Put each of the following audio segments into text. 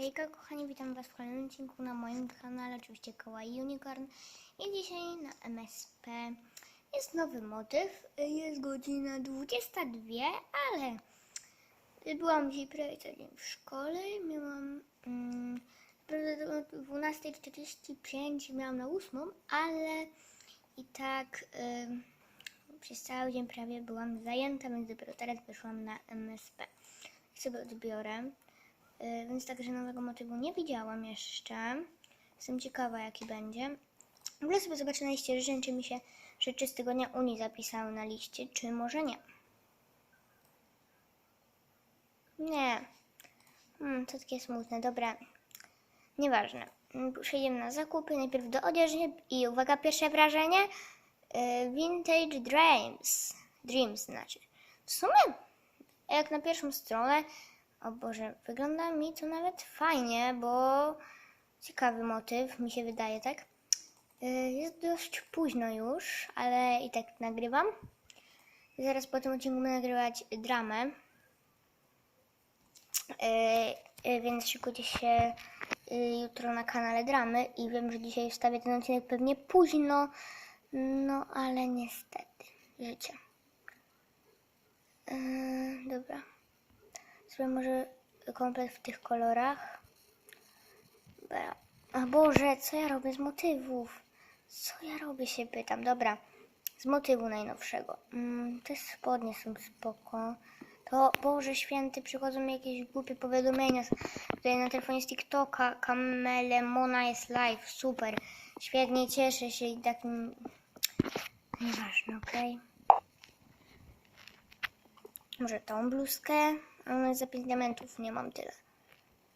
Hejka kochani, witam was w kolejnym odcinku na moim kanale, oczywiście Kawaii Unicorn i dzisiaj na MSP jest nowy motyw, jest godzina 22, ale byłam dzisiaj prawie cały dzień w szkole, miałam mm, do 12.45, miałam na 8, ale i tak przez cały dzień prawie byłam zajęta, więc dopiero teraz wyszłam na MSP. Sobie odbiorę. Y, Więc także nowego motywu nie widziałam jeszcze. Jestem ciekawa, jaki będzie. W ogóle sobie zobaczę na liście życzeń, czy mi się rzeczy z tygodnia Unii zapisały na liście, czy może nie. Nie. Hmm, to takie smutne. Dobra. Nieważne. Przejdziemy na zakupy. Najpierw do odzieży i uwaga, pierwsze wrażenie. Y, Vintage Dreams. Dreams znaczy. W sumie, jak na pierwszą stronę, o Boże, wygląda mi to nawet fajnie, bo ciekawy motyw, mi się wydaje, tak? Y, Jest dość późno już, ale i tak nagrywam. Zaraz po tym odcinku będę nagrywać dramę. Y, y, Więc szykujcie się jutro na kanale dramy i wiem, że dzisiaj wstawię ten odcinek pewnie późno, no ale niestety, życie. Yy, dobra. Zrobię może komplet w tych kolorach. Dobra. A Boże, co ja robię z motywów? Co ja robię, się pytam. Dobra, z motywu najnowszego. Mm, te spodnie są spoko. To, Boże Święty, przychodzą mi jakieś głupie powiadomienia. Tutaj na telefonie z TikToka Kamelemona jest live. Super. Świetnie, cieszę się i tak... mm, Nieważne, okej. Może tą bluzkę? A Ona jest za 5 diamentów, nie mam tyle.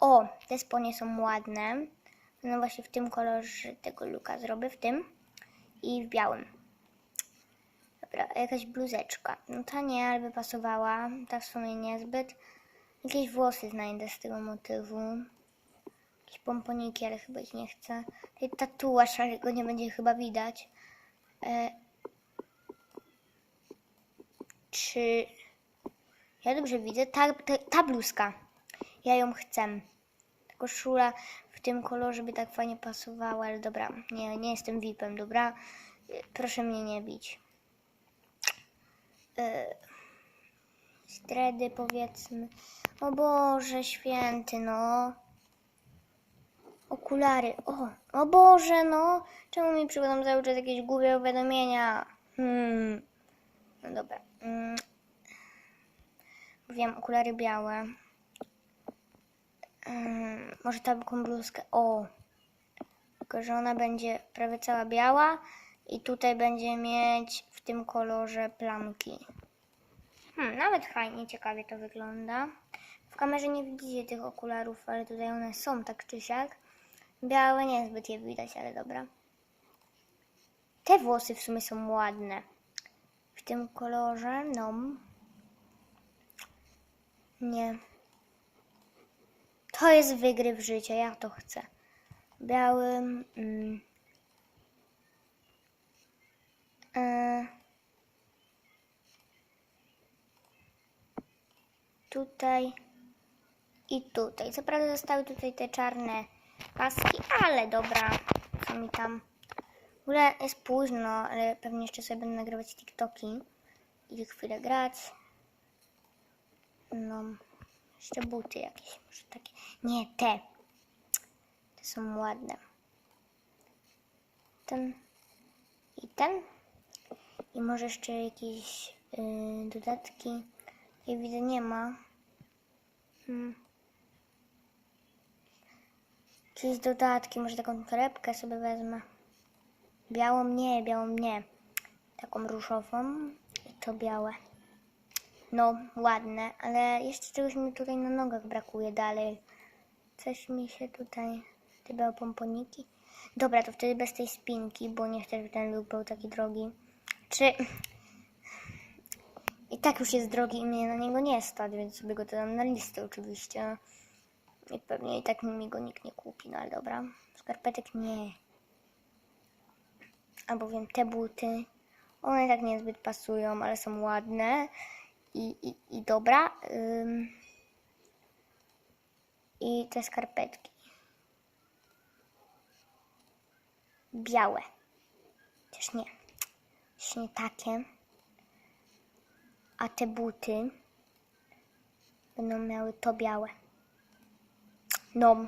O, te spodnie są ładne. No właśnie w tym kolorze tego luka zrobię, w tym. I w białym. Dobra, jakaś bluzeczka. No ta nie, ale by pasowała. Ta w sumie niezbyt. Jakieś włosy znajdę z tego motywu. Jakieś pomponiki, ale chyba ich nie chcę. Tutaj tatuaż, ale go nie będzie chyba widać. E... Czy... Ja dobrze widzę. Ta, ta, ta bluzka. Ja ją chcę. Ta koszula w tym kolorze by tak fajnie pasowała, ale dobra. Nie, nie jestem VIP-em, dobra? Proszę mnie nie bić. Yy, Stredy powiedzmy. O Boże święty, no. Okulary. O, o Boże, no. Czemu mi przychodzą cały czas jakieś głupie powiadomienia? Hmm. No dobra. Mm. Wiem, okulary białe. Mm, może taką bluzkę. O! Tylko, że ona będzie prawie cała biała i tutaj będzie mieć w tym kolorze plamki. Hmm, nawet fajnie, ciekawie to wygląda. W kamerze nie widzicie tych okularów, ale tutaj one są tak czy siak. Białe niezbyt je widać, ale dobra. Te włosy w sumie są ładne. W tym kolorze, no. Nie. To jest wygryw życia, ja to chcę. Białym. Mm. E, tutaj i tutaj. Co prawda zostały tutaj te czarne paski, ale dobra, co mi tam. W ogóle jest późno, ale pewnie jeszcze sobie będę nagrywać TikToki i chwilę grać. No, jeszcze buty jakieś, może takie. Nie, te. Te są ładne. Ten i ten. I może jeszcze jakieś yy, dodatki. Jak widzę, nie ma. Hmm. Jakieś dodatki, może taką torebkę sobie wezmę. Białą nie, białą nie. Taką różową i to białe. No, ładne, ale jeszcze czegoś mi tutaj na nogach brakuje dalej. Coś mi się tutaj... Białe pomponiki. Dobra, to wtedy bez tej spinki, bo nie chcę, żeby ten look był taki drogi. Czy... I tak już jest drogi i mnie na niego nie stać, więc sobie go dodam na listę oczywiście. I pewnie i tak mi go nikt nie kupi, no ale dobra. Skarpetek nie. Albo wiem, te buty. One tak niezbyt pasują, ale są ładne. I, i, dobra. Ym. I te skarpetki. Białe. Chociaż nie. Chociaż nie takie. A te buty będą miały to białe. No.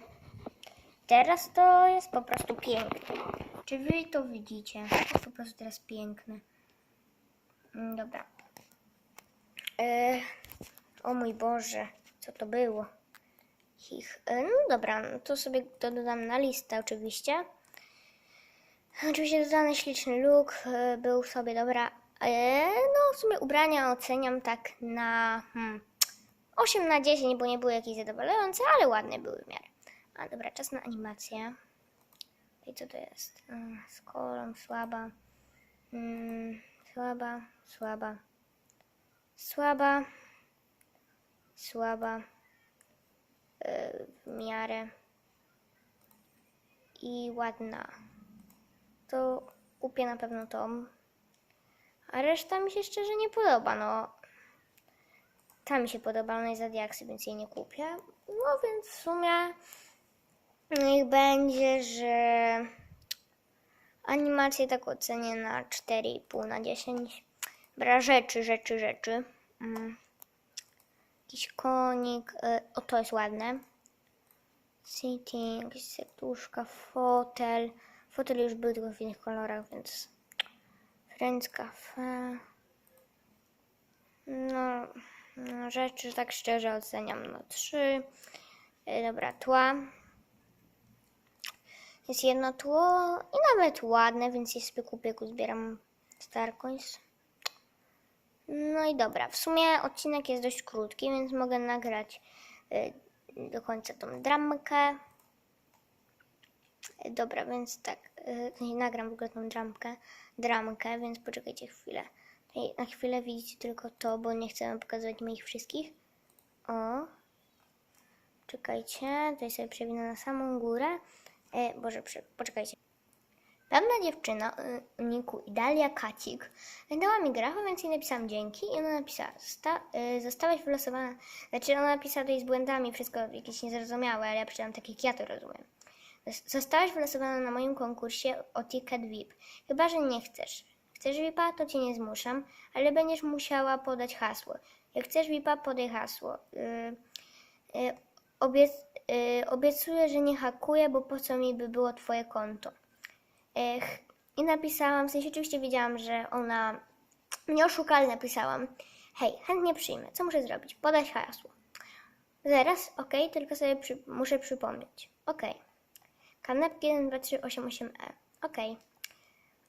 Teraz to jest po prostu piękne. Czy wy to widzicie? To jest po prostu teraz piękne. Mm, Dobra. E, o mój Boże, co to było? Ich. E, no dobra, no to sobie to dodam na listę oczywiście. Oczywiście dodany śliczny look e, był sobie dobra. E, no w sumie ubrania oceniam tak na hmm, 8 na 10, bo nie były jakieś zadowalające, ale ładne były w miarę. A dobra, czas na animację. I co to jest? Z kolą, słaba. Mm, słaba, słaba. Słaba. Słaba. Yy, w miarę. I ładna. To kupię na pewno tą. A reszta mi się szczerze nie podoba, no. Ta mi się podoba, ona jest za więc jej nie kupię. No więc w sumie niech będzie, że animację tak ocenię na 4,5 na 10. Dobra, rzeczy, rzeczy, rzeczy. Mm. Jakiś konik. y, O, to jest ładne. Sitting, jakieś serduszka, fotel. Fotel już był tylko w innych kolorach, więc Friends Cafe. No, no, rzeczy tak szczerze oceniam na 3. Dobra, tła. Jest jedno tło i nawet ładne, więc je kupię, jak zbieram Starcoins. No i dobra, w sumie odcinek jest dość krótki, więc mogę nagrać y, do końca tą dramkę. Dobra, więc tak, y, nagram w ogóle tą dramkę, dramkę, więc poczekajcie chwilę. Na chwilę widzicie tylko to, bo nie chcę pokazywać moich wszystkich. O, czekajcie, tutaj sobie przewinę na samą górę. E, Boże, poczekajcie. Pewna dziewczyna y, o niku Idalia Kacik dała mi grafę, więc jej napisałam dzięki i ona napisała, y, zostałaś wylosowana, znaczy ona napisała tutaj z błędami, wszystko jakieś niezrozumiałe, ale ja przeczytałam tak jak ja to rozumiem. Zos- Zostałaś wylosowana na moim konkursie o Ticket VIP, chyba że nie chcesz. Chcesz VIPa, to cię nie zmuszam, ale będziesz musiała podać hasło. Jak chcesz VIPa, podaj hasło. Yy, obiec, obiecuję, że nie hakuję, bo po co mi by było twoje konto. I napisałam, w sensie oczywiście wiedziałam, że ona mnie oszukała, ale napisałam hej, chętnie przyjmę, co muszę zrobić? Podać hasło. Zaraz, ok, tylko sobie przy, muszę przypomnieć. Ok. Kanapki 12388E. Ok.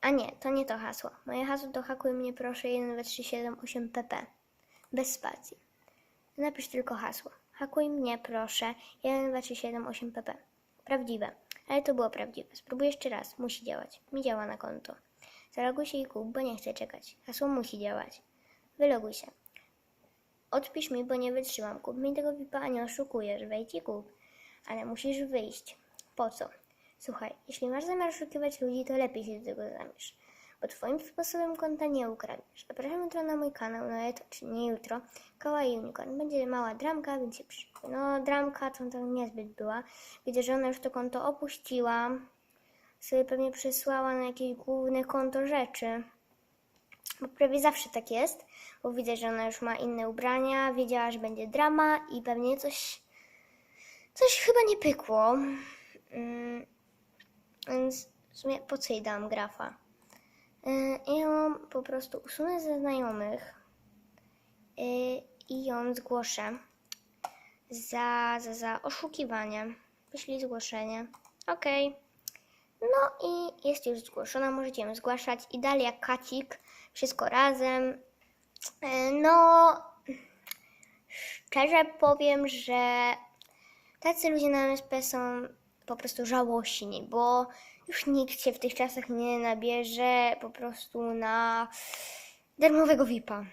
A nie, to nie to hasło. Moje hasło to hakuj mnie proszę 12378PP. Bez spacji. Napisz tylko hasło. Hakuj mnie proszę 12378PP. Prawdziwe. Ale to było prawdziwe. Spróbuj jeszcze raz. Musi działać. Mi działa na konto. Zaloguj się i kup, bo nie chcę czekać. Hasło musi działać. Wyloguj się. Odpisz mi, bo nie wytrzymam. Kup mi tego VIPa, a nie oszukujesz. Wejdź i kup. Ale musisz wyjść. Po co? Słuchaj, jeśli masz zamiar oszukiwać ludzi, to lepiej się do tego zamierz. Bo twoim sposobem konta nie ukradniesz. Zapraszam jutro na mój kanał, no ale to, czy nie jutro, Kawaii Unicorn. Będzie mała dramka, więc się przyszły. No, dramka to tam niezbyt była. Widzę, że ona już to konto opuściła. Sobie pewnie przysłała na jakieś główne konto rzeczy. Bo prawie zawsze tak jest, bo widzę, że ona już ma inne ubrania, wiedziała, że będzie drama i pewnie coś, coś chyba nie pykło. Mm, więc w sumie po co jej dałam grafa? Yy, ja ją po prostu usunę ze znajomych yy, i ją zgłoszę za, za, za oszukiwanie. Wyślij zgłoszenie. Okej. No i jest już zgłoszona, możecie ją zgłaszać. Idalia Kacik, wszystko razem. E, No, szczerze powiem, że tacy ludzie na MSP są po prostu żałośni, bo już nikt się w tych czasach nie nabierze po prostu na darmowego VIPa.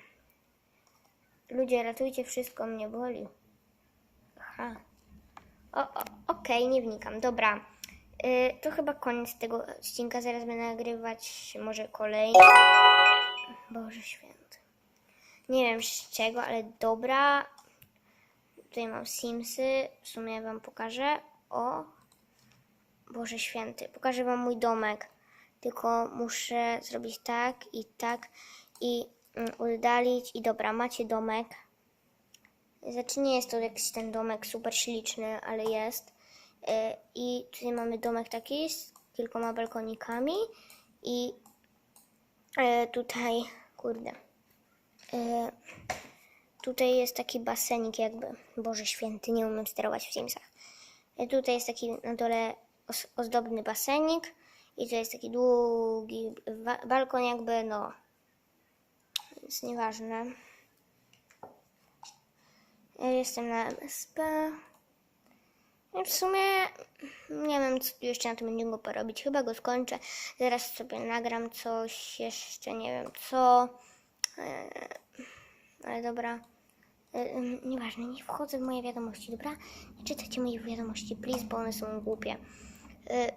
Ludzie, ratujcie wszystko, mnie boli. Aha. O, o, okej, nie wnikam. Dobra. Y, to chyba koniec tego odcinka. Zaraz będę nagrywać może kolejny. Boże święty. Nie wiem z czego, ale dobra. tutaj mam Simsy. W sumie wam pokażę. O, Boże Święty, pokażę wam mój domek. Tylko muszę zrobić tak i tak i mm, oddalić. I dobra, macie domek. Znaczy nie jest to jakiś ten domek super śliczny, ale jest. E, I tutaj mamy domek taki z kilkoma balkonikami i e, tutaj, kurde, e, tutaj jest taki basenik jakby, Boże Święty, nie umiem sterować w Simsach. Tutaj jest taki na dole ozdobny basenik i to jest taki długi balkon jakby, no, więc nieważne. Jestem na MSP. No i w sumie nie wiem, co jeszcze na tym endingu porobić. Chyba go skończę. Zaraz sobie nagram coś, jeszcze nie wiem co. Eee, Ale dobra. Eee, Nieważne, nie wchodzę w moje wiadomości, dobra? Nie czytajcie moich wiadomości, please, bo one są głupie. Eee,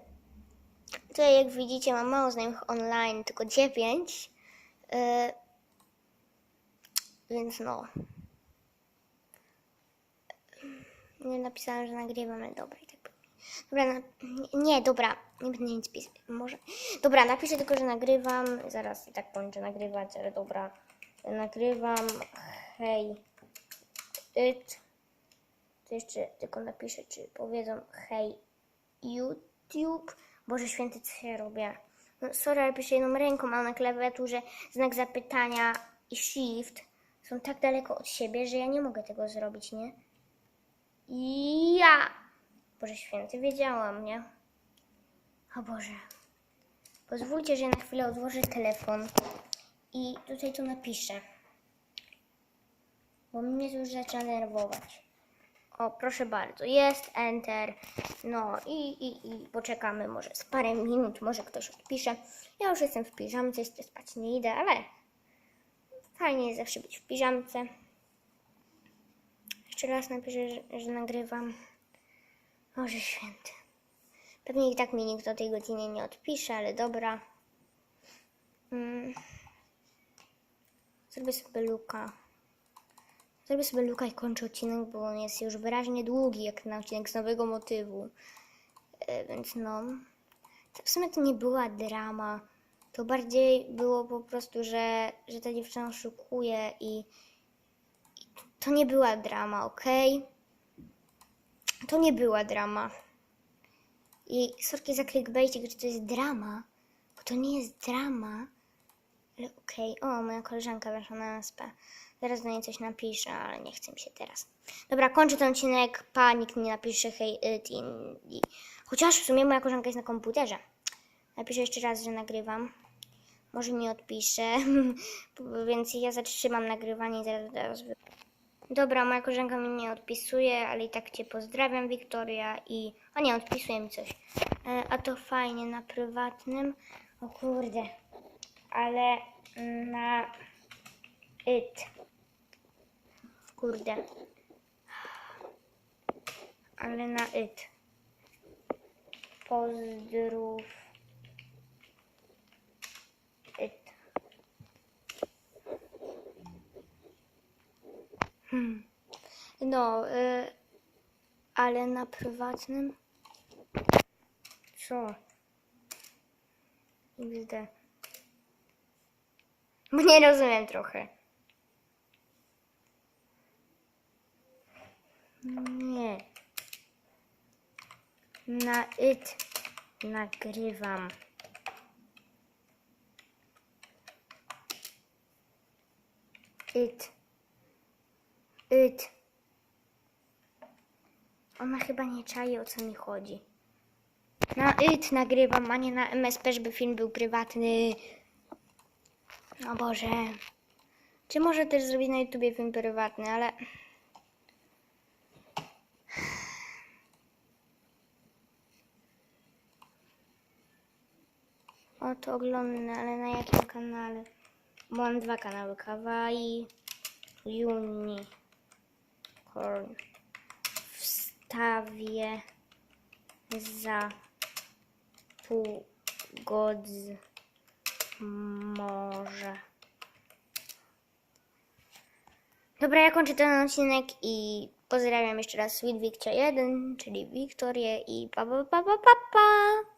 Tutaj, jak widzicie, mam mało znajomych online, tylko 9. Więc no. Nie napisałem, że nagrywam, ale dobra tak. Dobra, na... nie, dobra, nie będę nic pisać. Może. Dobra, napiszę tylko, że nagrywam. Zaraz i tak kończę nagrywać, ale dobra. Nagrywam. Hej. It. To jeszcze tylko napiszę, czy powiedzą hej Boże święty, co ja robię? No, sorry, ale piszę jedną ręką, a na klawiaturze znak zapytania i shift są tak daleko od siebie, że ja nie mogę tego zrobić, nie? Ja! Boże święty, wiedziałam, nie? O Boże. Pozwólcie, że na chwilę odłożę telefon i tutaj to napiszę. Bo mnie to już zaczyna nerwować. O, proszę bardzo, jest Enter. No i, i, i poczekamy może z parę minut, może ktoś odpisze. Ja już jestem w piżamce, jeszcze spać nie idę, ale fajnie jest zawsze być w piżamce. Jeszcze raz napiszę, że, że nagrywam. Boże święty. Pewnie i tak mi nikt o tej godzinie nie odpisze, ale dobra. Mm. Zrobię sobie luka. Zrobię sobie luka i kończę odcinek, bo on jest już wyraźnie długi, jak na odcinek z nowego motywu. E, więc no. W sumie to nie była drama. To bardziej było po prostu, że, że ta dziewczyna oszukuje i, to nie była drama, okej? To nie była drama. I sorki za clickbaitik, że to jest drama, bo to nie jest drama. Ale okej, o, moja koleżanka weszła na MSP. Zaraz do niej coś napiszę, ale nie chcę mi się teraz. Dobra, kończę ten odcinek, pa, nikt nie napisze hej, it i, i... Chociaż w sumie moja koleżanka jest na komputerze. Napiszę jeszcze raz, że nagrywam. Może mi odpisze, więc ja zatrzymam nagrywanie i zaraz, wy... Dobra, moja koleżanka mi nie odpisuje, ale i tak Cię pozdrawiam, Wiktoria. I. A nie, odpisuje mi coś. E, a to fajnie na prywatnym. O kurde. Ale na. It. Kurde. Ale na it. Pozdrów. It. Hmm. No, y, ale na prywatnym. Co? XD. Bo nie rozumiem trochę. Nie. Na it nagrywam. It. It. Ona chyba nie czai o co mi chodzi. Na it nagrywam, a nie na MSP, żeby film był prywatny. O Boże. Czy może też zrobić na YouTubie film prywatny, ale... To oglądnę, ale na jakim kanale? Bo mam dwa kanały. Kawaii, Unicorn. Wstawię za pół godziny może. Dobra, ja kończę ten odcinek i Pozdrawiam jeszcze raz Sweet Wikcia 1, czyli Wiktorię i pa pa pa pa pa pa!